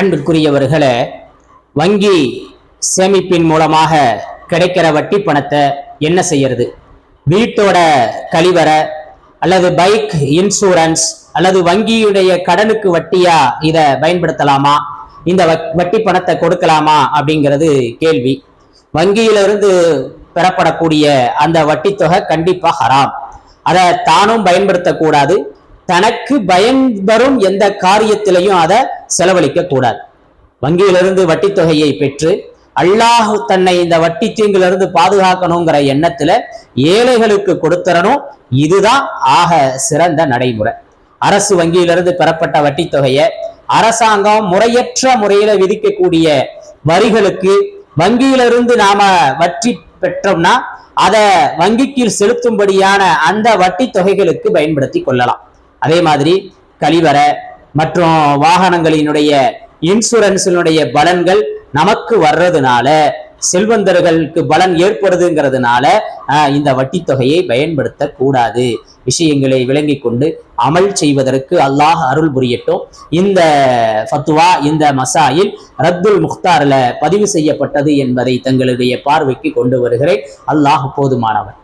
அன்பிற்குரியவர்களே வங்கி சேமிப்பின் மூலமாக கிடைக்கிற வட்டி பணத்தை என்ன செய்யறது? வீட்டோட கழிவறை அல்லது பைக் இன்சூரன்ஸ் அல்லது வங்கியுடைய கடனுக்கு வட்டியா இதை பயன்படுத்தலாமா? இந்த வ- வட்டி பணத்தை கொடுக்கலாமா அப்படிங்கிறது கேள்வி. வங்கியிலிருந்து பெறப்படக்கூடிய அந்த வட்டி தொகை ஹராம். அதை தானும் பயன்படுத்தக்கூடாது. தனக்கு பயன் தரும் எந்த காரியத்திலையும் அதை செலவழிக்க கூடாது. வங்கியிலிருந்து வட்டித்தொகையை பெற்று அல்லாஹ் தன்னை இந்த வட்டி தீங்கிலிருந்து பாதுகாக்கணுங்கிற எண்ணத்துல ஏழைகளுக்கு கொடுத்துறணும் இதுதான் ஆக சிறந்த நடைமுறை. அரசு வங்கியிலிருந்து பெறப்பட்ட வட்டித்தொகையை அரசாங்கம் முறையற்ற முறையில விதிக்கக்கூடிய வரிகளுக்கு வங்கியிலிருந்து நாம வட்டி பெற்றோம்னா அதை வங்கிக்கு செலுத்தும்படியான அந்த வட்டி தொகைகளுக்கு பயன்படுத்தி கொள்ளலாம். அதே மாதிரி கழிவறை மற்றும் வாகனங்களினுடைய இன்சூரன்ஸினுடைய பலன்கள் நமக்கு வர்றதுனால செல்வந்தர்களுக்கு பலன் ஏற்படுதுங்கிறதுனால இந்த வட்டி தொகையை பயன்படுத்த கூடாது விஷயங்களை விளங்கி கொண்டு அமல் செய்வதற்கு அல்லாஹ் அருள் புரியட்டும். இந்த ஃபத்துவா இந்த மசாயில் ரத்துல் முக்தாரில் பதிவு செய்யப்பட்டது என்பதை தங்களுடைய பார்வைக்கு கொண்டு வருகிறேன். அல்லாஹ் போதுமானவன்.